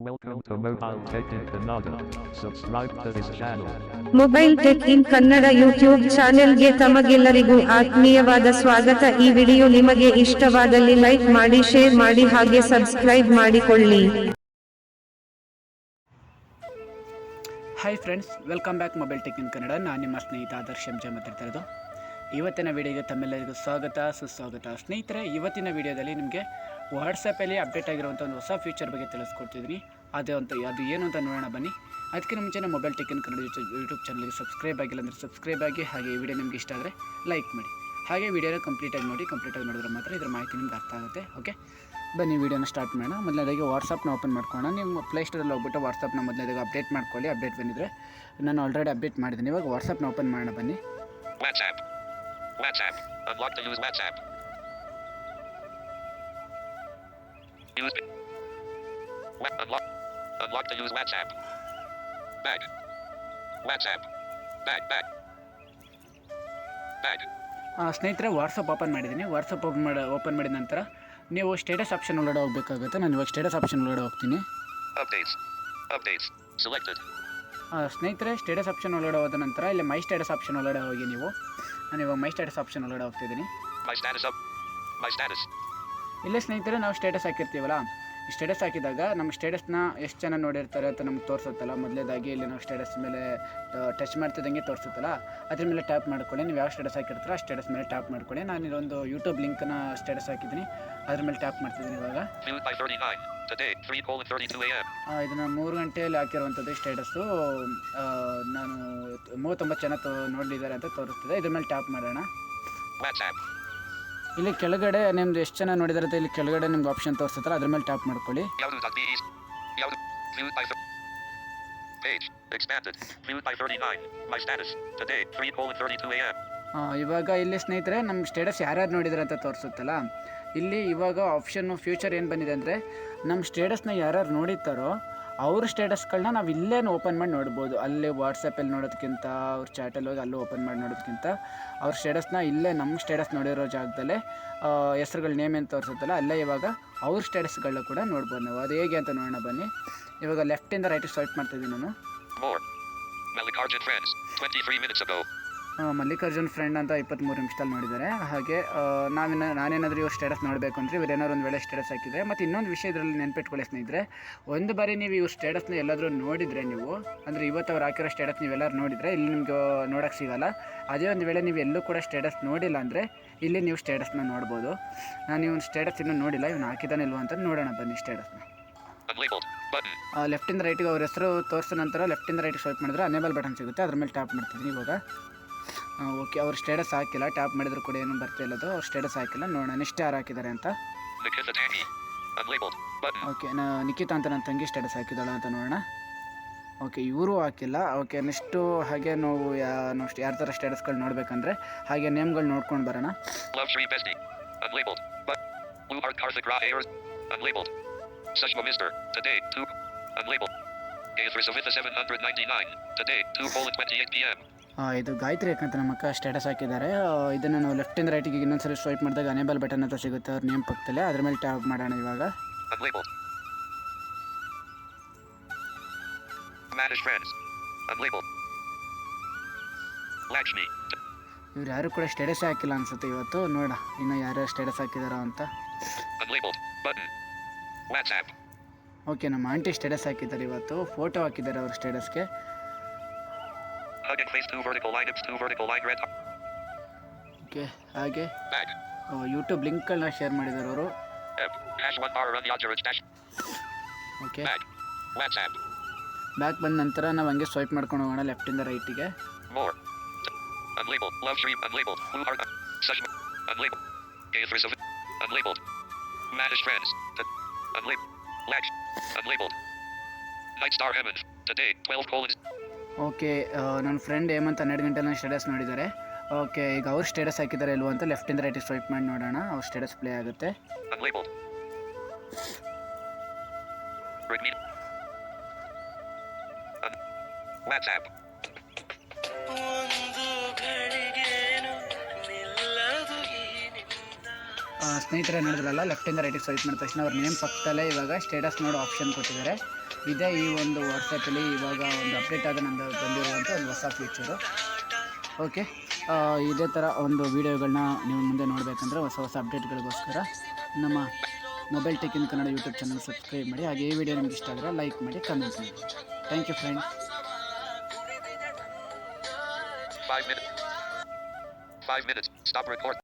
Welcome to Mobile Tech in Kannada. Subscribe to this channel. Mobile tech in Kannada YouTube ಚಾನೆಲ್ಗೆ ತಮಗೆಲ್ಲರಿಗೂ ಆತ್ಮೀಯವಾದ ಸ್ವಾಗತ ಈ ವಿಡಿಯೋ ನಿಮಗೆ ಇಷ್ಟವಾದಲ್ಲಿ ಲೈಕ್ ಮಾಡಿ ಶೇರ್ ಮಾಡಿ ಹಾಗೆ ಸಬ್ಸ್ಕ್ರೈಬ್ ಮಾಡಿಕೊಳ್ಳಿ hi friends welcome back mobile tech in Kannada ನಾನು ನಿಮ್ಮ ಸ್ನೇಹಿತ ಆದರ್ಶ್ ಎಂ ಜೆ ಮಾತಾಡ್ತಾ ಇರೋದು ಇವತ್ತಿನ ವಿಡಿಯೋಗೆ ತಮ್ಮೆಲ್ಲರಿಗೂ ಸ್ವಾಗತ, ಸುಸ್ವಾಗತ. ಸ್ನೇಹಿತರೆ, ಇವತ್ತಿನ ವಿಡಿಯೋದಲ್ಲಿ ನಿಮಗೆ ವಾಟ್ಸಪ್ಪಲ್ಲಿ ಅಪ್ಡೇಟ್ ಆಗಿರುವಂಥ ಒಂದು ಹೊಸ ಫ್ಯೂಚರ್ ಬಗ್ಗೆ ತಿಳಿಸ್ಕೊಡ್ತಿದ್ದೀನಿ. ಅದೇ ಅಂತ, ಅದು ಏನು ಅಂತ ನೋಡೋಣ, ಬನ್ನಿ. ಅದಕ್ಕೆ ಮುಂಚೆ ನಮ್ಮ ಮೊಬೈಲ್ ಟೆಕ್ಕಿನ ಕನ್ನಡ ಯೂಟ್ಯೂಬ್ ಚಾನಲ್ಗೆ ಸಬ್ಸ್ಕ್ರೈಬ್ ಆಗಿಲ್ಲ ಅಂದರೆ ಸಬ್ಸ್ಕ್ರೈಬ್ ಆಗಿ, ಹಾಗೆ ಈ ವಿಡಿಯೋ ನಿಮ್ಗೆ ಇಷ್ಟ ಆದರೆ ಲೈಕ್ ಮಾಡಿ. ಹಾಗೆ ವಿಡಿಯೋನ ಕಂಪ್ಲೀಟಾಗಿ ನೋಡಿ ಕಂಪ್ಲೀಟಾಗಿ ನೋಡಿದ್ರೆ ಮಾತ್ರ ಇದ್ರ ಮಾಹಿತಿ ನಿಮ್ಗೆ ಅರ್ಥ ಆಗುತ್ತೆ ಓಕೆ ಬನ್ನಿ, ವಿಡಿಯೋನ ಸ್ಟಾರ್ಟ್ ಮಾಡೋಣ. ಮೊದಲನೇದಾಗಿ ವಾಟ್ಸಪ್ನ ಓಪನ್ ಮಾಡ್ಕೊಳ್ಳೋಣ. ನೀವು ಪ್ಲೇಸ್ಟೋರಲ್ಲಿ ಹೋಗ್ಬಿಟ್ಟು ವಾಟ್ಸಪ್ನ ಮೊದಲನೇದಾಗಿ ಅಪ್ಡೇಟ್ ಮಾಡ್ಕೊಳ್ಳಿ. ಅಪ್ಡೇಟ್ ಬಂದಿದ್ರೆ ನಾನು ಆಲ್ರೆಡಿ ಅಪ್ಡೇಟ್ ಮಾಡಿದ್ದೀನಿ. ಇವಾಗ ವಾಟ್ಸಪ್ನ ಓಪನ್ ಮಾಡೋಣ, ಬನ್ನಿ. WhatsApp. Unlock to use WhatsApp. Use. Wa- unlock. Unlock to use WhatsApp. Back. WhatsApp. Back. Back. Back. ಸ್ನೇಹಿತರೆ ವಾಟ್ಸಪ್ ಓಪನ್ ಮಾಡಿದ್ದೀನಿ ವಾಟ್ಸಪ್ ಓಪನ್ ಮಾಡಿ ಓಪನ್ ಮಾಡಿದ ನಂತರ ನೀವು ಸ್ಟೇಟಸ್ ಆಪ್ಷನ್ ಒಳಗಡೆ ಹೋಗಬೇಕಾಗುತ್ತೆ ನಾನು ಇವಾಗ ಸ್ಟೇಟಸ್ ಆಪ್ಷನ್ ಒಳಗಡೆ ಹೋಗ್ತೀನಿ Updates. Updates. Selected. ಸ್ನೇಹಿತರೆ ಸ್ಟೇಟಸ್ ಆಪ್ಷನ್ ಒಳಗಡೆ ಹೋದ ನಂತರ ಇಲ್ಲಿ ಮೈ ಸ್ಟೇಟಸ್ ಆಪ್ಷನ್ ಒಳಗಡೆ ಹೋಗಿ ನೀವು. ನಾನು ಇವಾಗ ಮೈ ಸ್ಟೇಟಸ್ ಆಪ್ಷನ್ ಒಳಗಡೆ ಹೋಗ್ತಿದ್ದೀನಿ. ಇಲ್ಲೇ ಸ್ನೇಹಿತರೆ ನಾವು ಸ್ಟೇಟಸ್ ಹಾಕಿರ್ತೀವಲ್ಲ? ಸ್ಟೇಟಸ್ ಹಾಕಿದಾಗ ನಮ್ಮ ಸ್ಟೇಟಸ್ನ ಎಷ್ಟು ಜನ ನೋಡಿರ್ತಾರೆ ಅಂತ ನಮ್ಗೆ ತೋರಿಸುತ್ತಲ್ಲ. ಮೊದಲೇದಾಗಿ ಇಲ್ಲಿ ನಾವು ಸ್ಟೇಟಸ್ ಮೇಲೆ ಟಚ್ ಮಾಡ್ತಿದ್ದಂಗೆ ತೋರಿಸುತ್ತಲ್ಲ. ಅದ್ರ ಮೇಲೆ ಟ್ಯಾಪ್ ಮಾಡ್ಕೊಳ್ಳಿ. ನೀವು ಯಾವ ಸ್ಟೇಟಸ್ ಹಾಕಿರ್ತೀರೋ ಆ ಸ್ಟೇಟಸ್ ಮೇಲೆ ಟ್ಯಾಪ್ ಮಾಡ್ಕೊಳ್ಳಿ. ನಾನು ಇದೊಂದು ಯೂಟ್ಯೂಬ್ ಲಿಂಕ್ನ ಸ್ಟೇಟಸ್ ಹಾಕಿದ್ದೀನಿ. ಅದ್ರ ಮೇಲೆ ಟ್ಯಾಪ್ ಮಾಡ್ತಿದ್ದೀನಿ ಇವಾಗ. Viewed by 39. Today, 3 colon 32 a.m. ಆ, ಇದನ್ನು ಮೂರು ಗಂಟೆಯಲ್ಲಿ ಹಾಕಿರುವಂಥದ್ದು ಸ್ಟೇಟಸ್ಸು ನಾನು ಮೂವತ್ತೊಂಬತ್ತು ಜನ ತೋ ನೋಡಿದ್ದಾರೆ ಅಂತ ತೋರಿಸ್ತಿದೆ. ಇದ್ರ ಮೇಲೆ ಟ್ಯಾಪ್ ಮಾಡೋಣ. ಇಲ್ಲಿ ಕೆಳಗಡೆ ನಿಮ್ದು ಎಷ್ಟು ಜನ ನೋಡಿದ್ರೆ ಇಲ್ಲಿ ಕೆಳಗಡೆ ನಿಮ್ಗೆ ಆಪ್ಷನ್ ತೋರಿಸ್ತಾರೆ ಅದ್ರ ಮೇಲೆ ಟ್ಯಾಪ್ ಮಾಡ್ಕೊಳ್ಳಿ Yahoo.de. Yahoo. Viewed by. Th- Page. Expanded. Viewed by 39. My status. Today, 3 colon 32 a.m. ಆ, ಇವಾಗ ಇಲ್ಲಿ ಸ್ನೇಹಿತರೆ ನಮ್ಮ ಸ್ಟೇಟಸ್ ಯಾರ್ಯಾರು ನೋಡಿದ್ರೆ ಅಂತ ತೋರಿಸುತ್ತಲ್ಲ ಇಲ್ಲಿ ಇವಾಗ ಆಪ್ಷನ್ನು ಫ್ಯೂಚರ್ ಏನು ಬಂದಿದೆ ಅಂದರೆ ನಮ್ಮ ಸ್ಟೇಟಸ್ನ ಯಾರ್ಯಾರು ನೋಡಿರ್ತಾರೋ ಅವ್ರ ಸ್ಟೇಟಸ್ಗಳನ್ನ ನಾವು ಇಲ್ಲೇ ಓಪನ್ ಮಾಡಿ ನೋಡ್ಬೋದು. ಅಲ್ಲೇ ವಾಟ್ಸಪ್ಪಲ್ಲಿ ನೋಡೋದಕ್ಕಿಂತ ಅವ್ರ ಚಾಟಲ್ಲಿ ಹೋಗಿ ಅಲ್ಲೂ ಓಪನ್ ಮಾಡಿ ನೋಡೋದಕ್ಕಿಂತ ಅವ್ರ ಸ್ಟೇಟಸ್ನ ಇಲ್ಲೇ ನಮ್ಮ ಸ್ಟೇಟಸ್ ನೋಡಿರೋ ಜಾಗದಲ್ಲೇ ಹೆಸ್ರುಗಳ ನೇಮ್ ಏನು ತೋರಿಸುತ್ತಲ್ಲ ಅಲ್ಲೇ ಇವಾಗ ಅವ್ರ ಸ್ಟೇಟಸ್ಗಳನ್ನ ಕೂಡ ನೋಡ್ಬೋದು ನಾವು. ಅದು ಹೇಗೆ ಅಂತ ನೋಡೋಣ ಬನ್ನಿ. ಇವಾಗ ಲೆಫ್ಟಿಂದ ರೈಟಿಗೆ ಸ್ವೈಪ್ ಮಾಡ್ತಿದ್ದೀನಿ ನಾನು. More. Mallikarjun friends. 23 minutes ago. ಆ, ಮಲ್ಲಿಕಾರ್ಜುನ್ ಫ್ರೆಂಡ್ ಅಂತ ಇಪ್ಪತ್ತ್ಮೂರು ನಿಮಿಷದಲ್ಲಿ ನೋಡಿದ್ದಾರೆ ಹಾಗೆ ನಾವಿನ ನಾನೇನಾದರೂ ಇವ್ರ ಸ್ಟೇಟಸ್ ನೋಡಬೇಕು ಅಂದರೆ ಇವ್ರು ಏನಾದ್ರು ಒಂದು ವೇಳೆ ಸ್ಟೇಟಸ್ ಹಾಕಿದರೆ ಮತ್ತು ಇನ್ನೊಂದು ವಿಷಯ ಇದರಲ್ಲಿ ನೆನ್ಪಿಟ್ಕೊಳ್ಳಿ ಸ್ನೇಹಿತರೆ ಒಂದು ಬಾರಿ ನೀವು ಇವ್ರ ಸ್ಟೇಟಸ್ನ ಎಲ್ಲಾದರೂ ನೋಡಿದರೆ ನೀವು ಅಂದರೆ ಇವತ್ತು ಅವ್ರು ಹಾಕಿರೋ ಸ್ಟೇಟಸ್ ನೀವೆಲ್ಲರೂ ನೋಡಿದರೆ ಇಲ್ಲಿ ನಿಮಗೆ ನೋಡೋಕ್ಕೆ ಸಿಗಲ್ಲ ಅದೇ ಒಂದು ವೇಳೆ ನೀವು ಎಲ್ಲೂ ಕೂಡ ಸ್ಟೇಟಸ್ ನೋಡಿಲ್ಲ ಅಂದರೆ ಇಲ್ಲಿ ನೀವು ಸ್ಟೇಟಸ್ನ ನೋಡ್ಬೋದು ನಾನು ಇವ್ನ ಸ್ಟೇಟಸ್ ಇನ್ನೂ ನೋಡಿಲ್ಲ ಇವ್ನು ಇಲ್ವ ಅಂತ ನೋಡೋಣ ಬನ್ನಿ ಸ್ಟೇಟಸ್ನ. ಲೆಫ್ಟಿಂದ ರೈಟಿಗೆ ಅವ್ರ ಹೆಸರು ತೋರಿಸಿದ ನಂತರ ಲೆಫ್ಟಿಂದ ರೈಟಿಗೆ ಸ್ವೈಪ್ ಮಾಡಿದ್ರೆ ಅನೇಬಲ್ ಬಟನ್ ಸಿಗುತ್ತೆ ಅದ್ರ ಮೇಲೆ ಟ್ಯಾಪ್ ಮಾಡ್ತಿದ್ದೀನಿ ಇವಾಗ ಓಕೆ, ಅವ್ರ ಸ್ಟೇಟಸ್ ಹಾಕಿಲ್ಲ ಟ್ಯಾಪ್ ಮಾಡಿದ್ರು ಕೂಡ ಏನು ಬರ್ತಾ ಇಲ್ಲದು, ಅವ್ರ ಸ್ಟೇಟಸ್ ಹಾಕಿಲ್ಲ, ನೋಡೋಣ ನೆಕ್ಸ್ಟ್ ಯಾರು ಹಾಕಿದ್ದಾರೆ ಅಂತ. ಓಕೆ, ನಾ ನಿಖಿತ ಅಂತ ನನ್ನ ತಂಗಿ ಸ್ಟೇಟಸ್ ಹಾಕಿದ್ದಾಳ ಅಂತ ನೋಡೋಣ. ಓಕೆ, ಇವರು ಹಾಕಿಲ್ಲ, ಓಕೆ, ನೆಕ್ಸ್ಟು ಹಾಗೆ ನಾವು ಯಾ, ನೆಕ್ಸ್ಟ್ ಯಾರ ಥರ ಸ್ಟೇಟಸ್ಗಳು ನೋಡಬೇಕಂದ್ರೆ, ಹಾಗೆ ನೇಮ್ಗಳು ನೋಡ್ಕೊಂಡು ಬರೋಣ. ಇದು ಗಾಯತ್ರಿ ಯಾಕಂತ ನಮ್ಮ ಅಕ್ಕ ಸ್ಟೇಟಸ್ ಹಾಕಿದ್ದಾರೆ. ಇದನ್ನು ನಾವು ಲೆಫ್ಟಿಂದ ರೈಟಿಗೆ ಇನ್ನೊಂದ್ಸರಿ ಸ್ವೈಪ್ ಮಾಡಿದಾಗ ಅನೇಬಲ್ ಬಟನ್ ಅಂತ ಸಿಗುತ್ತೆ. ಅವ್ರ ನೇಮ್ ಪಕ್ಕದಲ್ಲಿ. ಅದ್ರ ಮೇಲೆ ಟ್ಯಾಪ್ ಮಾಡೋಣ ಇವಾಗ. ಇವ್ರು ಯಾರು ಕೂಡ ಸ್ಟೇಟಸ್ ಹಾಕಿಲ್ಲ ಅನ್ಸುತ್ತೆ ಇವತ್ತು. ನೋಡ ಇನ್ನು ಯಾರ್ಯಾರು ಸ್ಟೇಟಸ್ ಹಾಕಿದಾರೋ ಅಂತ. ಓಕೆ ನಮ್ಮ ಆಂಟಿ ಸ್ಟೇಟಸ್ ಹಾಕಿದ್ದಾರೆ ಇವತ್ತು. ಫೋಟೋ ಹಾಕಿದ್ದಾರೆ ಅವ್ರ ಸ್ಟೇಟಸ್ಗೆ Hugging face 2 vertical line ups 2 vertical line red. Okay ಹಾಗೆ Back. ಯೂಟ್ಯೂಬ್ ಲಿಂಕ್ಗಳನ್ನ ಶೇರ್ ಮಾಡಿದ್ದಾರೆ ಅವರು F. Hash 1 bar run Yajaraj dash. Okay Back. WhatsApp. Back ಬಂದ ನಂತರ ನಾವು ಹಂಗೆ ಸ್ವೈಪ್ ಮಾಡ್ಕೊಂಡು ಹೋಗೋಣ ಲೆಫ್ಟಿಂದ ರೈಟಿಗೆ More. Unlabeled. Love stream. Unlabeled. Blue heart. Sushma. Unlabeled. Gayatri Savit. Unlabeled. Manish friends. Unlabeled. Laksh. Unlabeled. Night Star Heaven. Today, 12 colon. Okay ನನ್ನ friend Hemant ಹನ್ನೆರಡು ಗಂಟೆ ನನ್ನ ಸ್ಟೇಟಸ್ ನೋಡಿದ್ದಾರೆ ಓಕೆ, ಈಗ ಅವ್ರು ಸ್ಟೇಟಸ್ ಹಾಕಿದ್ದಾರೆ ಇಲ್ವ ಅಂತ ಲೆಫ್ಟಿಂದ ರೈಟ್ ಸ್ವೈಪ್ ಮಾಡಿ ನೋಡೋಣ, ಅವ್ರ ಸ್ಟೇಟಸ್ ಪ್ಲೇ ಆಗುತ್ತೆ. Un- WhatsApp. ಸ್ನೇಹಿತರೆ ನೋಡಿದ್ರಲ್ಲ ಲೆಫ್ಟಿಂದ ರೈಟಿಗೆ ಸ್ವೈಪ್ ಮಾಡಿದ ತಕ್ಷಣ ಅವ್ರ ನೇಮ್ ಪಕ್ಕದಲ್ಲೇ ಇವಾಗ ಸ್ಟೇಟಸ್ ನೋಡೋ ಆಪ್ಷನ್ ಕೊಟ್ಟಿದ್ದಾರೆ ಇದೇ ಈ ಒಂದು ವಾಟ್ಸಪ್ಪಲ್ಲಿ ಇವಾಗ ಒಂದು ಅಪ್ಡೇಟ್ ಆದ ನಂದು ಬಂದಿರುವಂಥ ಒಂದು ಹೊಸ ಫೀಚರು ಓಕೆ ಇದೇ ಥರ ಒಂದು ವೀಡಿಯೋಗಳನ್ನ ನೀವು ಮುಂದೆ ನೋಡಬೇಕಂದ್ರೆ ಹೊಸ ಹೊಸ ಅಪ್ಡೇಟ್ಗಳಿಗೋಸ್ಕರ ನಮ್ಮ mobile tech Kannada YouTube channel subscribe ಮಾಡಿ ಹಾಗೆ ಈ ವಿಡಿಯೋ ನಿಮ್ಗೆ ಇಷ್ಟ ಆದರೆ ಲೈಕ್ ಮಾಡಿ ಕಮೆಂಟ್ ಮಾಡಿ thank you friends Five minutes. Five minutes. Stop record.